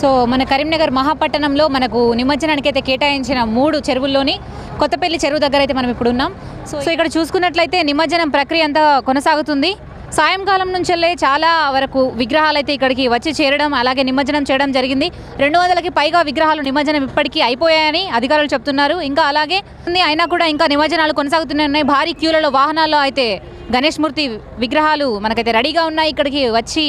So మన కరీంనగర్ మహాపట్టణంలో మనకు నిమజ్జనానికి అయితే కేటాయించిన మూడు చెరువుల్లోని కొత్తపల్లి చెరువు దగ్గర అయితే మనం ఇప్పుడు ఉన్నాం. సో సో ఇక్కడ చూసుకున్నట్లయితే నిమజ్జనం ప్రక్రియ అంతా కొనసాగుతుంది. సాయంకాలం నుంచెల్లే చాలా వరకు విగ్రహాలు అయితే ఇక్కడికి వచ్చి చేరడం అలాగే నిమజ్జనం చేయడం జరిగింది. రెండు వందలకి పైగా విగ్రహాలు నిమజ్జనం ఇప్పటికీ అయిపోయాయని అధికారులు చెప్తున్నారు. ఇంకా అలాగే ఉంది, అయినా కూడా ఇంకా నిమజ్జనాలు కొనసాగుతున్నాయి భారీ క్యూలలో వాహనాల్లో అయితే గణేష్ మూర్తి విగ్రహాలు మనకైతే రెడీగా ఉన్నాయి. ఇక్కడికి వచ్చి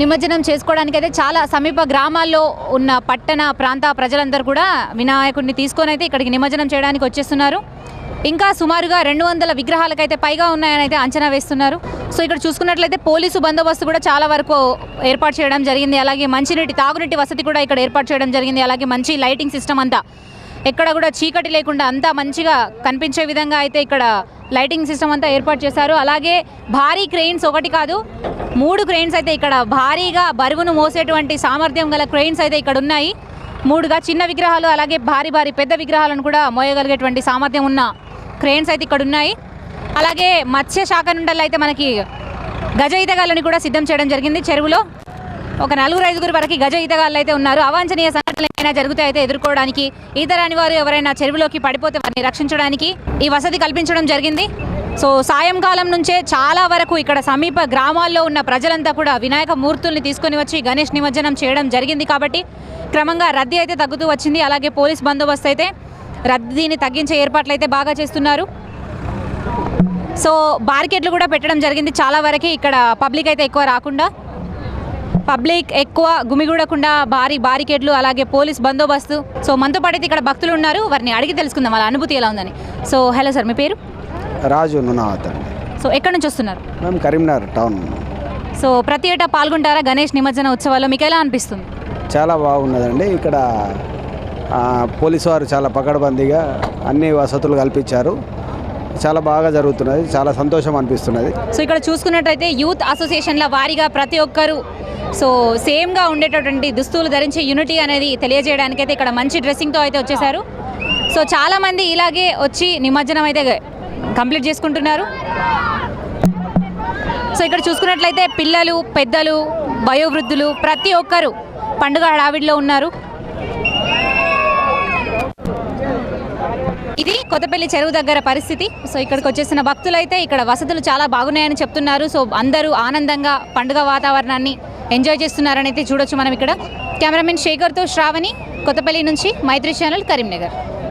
నిమజ్జనం చేసుకోవడానికి అయితే చాలా సమీప గ్రామాల్లో ఉన్న పట్టణ ప్రాంత ప్రజలందరూ కూడా వినాయకుడిని తీసుకొని అయితే ఇక్కడికి నిమజ్జనం చేయడానికి వచ్చేస్తున్నారు. ఇంకా సుమారుగా రెండు వందల విగ్రహాలకైతే పైగా ఉన్నాయని అయితే అంచనా వేస్తున్నారు. సో ఇక్కడ చూసుకున్నట్లయితే పోలీసు బందోబస్తు కూడా చాలా వరకు ఏర్పాటు చేయడం జరిగింది. అలాగే మంచినీటి తాగునీటి వసతి కూడా ఇక్కడ ఏర్పాటు చేయడం జరిగింది. అలాగే మంచి లైటింగ్ సిస్టమ్ అంతా ఎక్కడ కూడా చీకటి లేకుండా అంతా మంచిగా కనిపించే విధంగా అయితే ఇక్కడ లైటింగ్ సిస్టమ్ అంతా ఏర్పాటు చేశారు. అలాగే భారీ క్రెయిన్స్ ఒకటి కాదు మూడు క్రెయిన్స్ అయితే ఇక్కడ భారీగా బరువును మోసేటువంటి సామర్థ్యం గల క్రెయిన్స్ అయితే ఇక్కడ ఉన్నాయి. మూడుగా చిన్న విగ్రహాలు అలాగే భారీ భారీ పెద్ద విగ్రహాలను కూడా మోయగలిగేటువంటి సామర్థ్యం ఉన్న క్రెయిన్స్ అయితే ఇక్కడ ఉన్నాయి. అలాగే మత్స్య శాఖ నుండి అయితే మనకి గజ ఈతగాళ్ళని కూడా సిద్ధం చేయడం జరిగింది. చెరువులో ఒక నలుగురు ఐదుగురు వరకు గజ ఈతగాళ్ళు అయితే ఉన్నారు. అవాంఛనీయ సంఘటనలు ఏమైనా జరిగితే అయితే ఎదుర్కోవడానికి ఈత రాని వారు ఎవరైనా చెరువులోకి పడిపోతే వారిని రక్షించడానికి ఈ వసతి కల్పించడం జరిగింది. సో సాయంకాలం నుంచే చాలా వరకు ఇక్కడ సమీప గ్రామాల్లో ఉన్న ప్రజలంతా కూడా వినాయక మూర్తుల్ని తీసుకొని వచ్చి గణేష్ నిమజ్జనం చేయడం జరిగింది కాబట్టి క్రమంగా రద్దీ అయితే తగ్గుతూ వచ్చింది. అలాగే పోలీస్ బందోబస్తు అయితే రద్దీని తగ్గించే ఏర్పాట్లు అయితే బాగా చేస్తున్నారు. సో బార్కెట్లు కూడా పెట్టడం జరిగింది చాలా వరకు. ఇక్కడ పబ్లిక్ అయితే ఎక్కువ రాకుండా పబ్లిక్ ఎక్కువ గుమిగూడకుండా భారీ బారికేడ్లు అలాగే పోలీస్ బందోబస్తు. సో మనతో పాటు అయితే ఇక్కడ భక్తులు ఉన్నారు. వారిని అడిగి తెలుసుకుందాం. వాళ్ళ అనుభూతి ఎలా ఉందని. సో హలో సార్ మీ పేరు? రాజు నునావత్ అండి సో ఎక్కడి నుంచి వస్తున్నారు? మేము కరీంనగర్ టౌన్. సో ప్రతి ఏటా పాల్గొంటారా గణేష్ నిమజ్జన ఉత్సవాల్లో? మీకు ఎలా అనిపిస్తుంది? చాలా బాగున్నదండి. ఇక్కడ పోలీసు వారు చాలా పకడ్బందీగా అన్ని వసతులు కల్పించారు. చాలా బాగా జరుగుతున్నది. చాలా సంతోషం అనిపిస్తున్నది. సో ఇక్కడ చూసుకున్నట్టయితే యూత్ అసోసియేషన్ల వారీగా ప్రతి ఒక్కరు సో సేమ్గా ఉండేటటువంటి దుస్తులు ధరించి యూనిటీ అనేది తెలియజేయడానికి అయితే ఇక్కడ మంచి డ్రెస్సింగ్తో అయితే వచ్చేసారు సో చాలామంది ఇలాగే వచ్చి నిమజ్జనం అయితే కంప్లీట్ చేసుకుంటున్నారు. సో ఇక్కడ చూసుకున్నట్లయితే పిల్లలు పెద్దలు వయోవృద్ధులు ప్రతి ఒక్కరు పండుగ హడావిడిలో ఉన్నారు. ఇది కొత్తపల్లి చెరువు దగ్గర పరిస్థితి. సో ఇక్కడికి వచ్చేసిన భక్తులైతే ఇక్కడ వసతులు చాలా బాగున్నాయని చెప్తున్నారు. సో అందరూ ఆనందంగా పండుగ వాతావరణాన్ని ఎంజాయ్ చేస్తున్నారని అయితే చూడొచ్చు మనం ఇక్కడ. కెమెరామెన్ శేఖర్తో శ్రావణి కొత్తపల్లి నుంచి మైత్రి ఛానల్ కరీంనగర్.